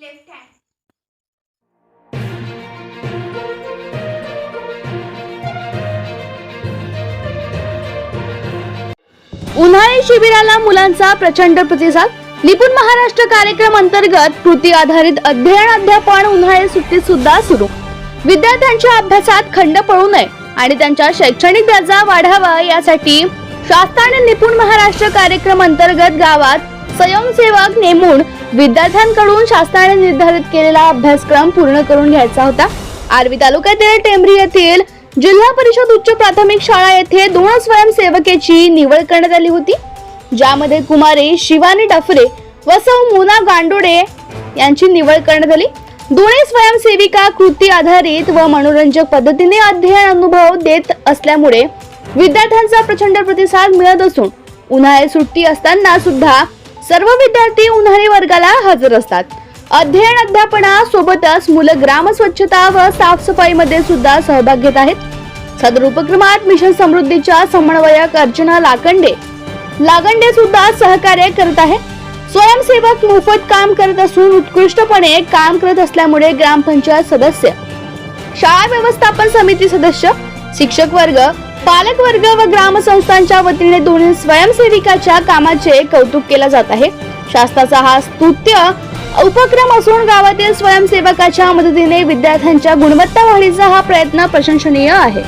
Left hand. उन्हाळी शिबिराला मुलांचा प्रचंड प्रतिसाद. निपुण महाराष्ट्र कार्यक्रम अंतर्गत कृती आधारित अध्ययन अध्यापन उन्हाळी सुट्टीत सुद्धा सुरू. विद्यार्थ्यांच्या अभ्यासात खंड पडू नये आणि त्यांच्या शैक्षणिक दर्जा वाढावा यासाठी शासनाने निपुण महाराष्ट्र कार्यक्रम अंतर्गत गावात स्वयंसेवक नेमून विद्यार्थ्यांकडून शासनाने निर्धारित केलेला अभ्यासक्रम पूर्ण करून घ्यायचा होता. आर्वी तालुक्यातील टेंभरी येथील जिल्हा परिषद उच्च प्राथमिक शाळा येथे दोन स्वयंसेवकेची निवड करण्यात आली होती. ज्यामध्ये कुमारी शिवानी डफरे व सौ मोना गांडोडे यांची निवड करण्यात आली. दोन्ही स्वयंसेविका कृती आधारित व मनोरंजक पद्धतीने अध्ययन अनुभव देत असल्यामुळे विद्यार्थ्यांचा प्रचंड प्रतिसाद मिळत असून उन्हाळी सुट्टी असताना सुद्धा सर्व विद्यार्थी उन्हाळी वर्गाला हजर असतात. अध्ययन अध्यापनासोबतच मुलं ग्राम स्वच्छता व साफसफाईमध्ये सुद्धा सहभाग घेत आहेत. सदर उपक्रमात मिशन समृद्धीच्या समन्वयक अर्चना लाकंडे. लागंडे सुद्धा सहकार्य करत आहे स्वयंसेवक मोफत काम करत असून उत्कृष्टपणे काम करत असल्यामुळे ग्रामपंचायत सदस्य. शाळा व्यवस्थापन समिती सदस्य. शिक्षक वर्ग. पालक वर्ग व ग्रामसंस्थांच्या वतीने दोन्ही स्वयंसेविकाच्या कामाचे कौतुक केलं जात आहे. शासनाचा हा स्तुत्य उपक्रम असून गावातील स्वयंसेवकाच्या मदतीने विद्यार्थ्यांच्या गुणवत्ता वाढीचा हा प्रयत्न प्रशंसनीय आहे.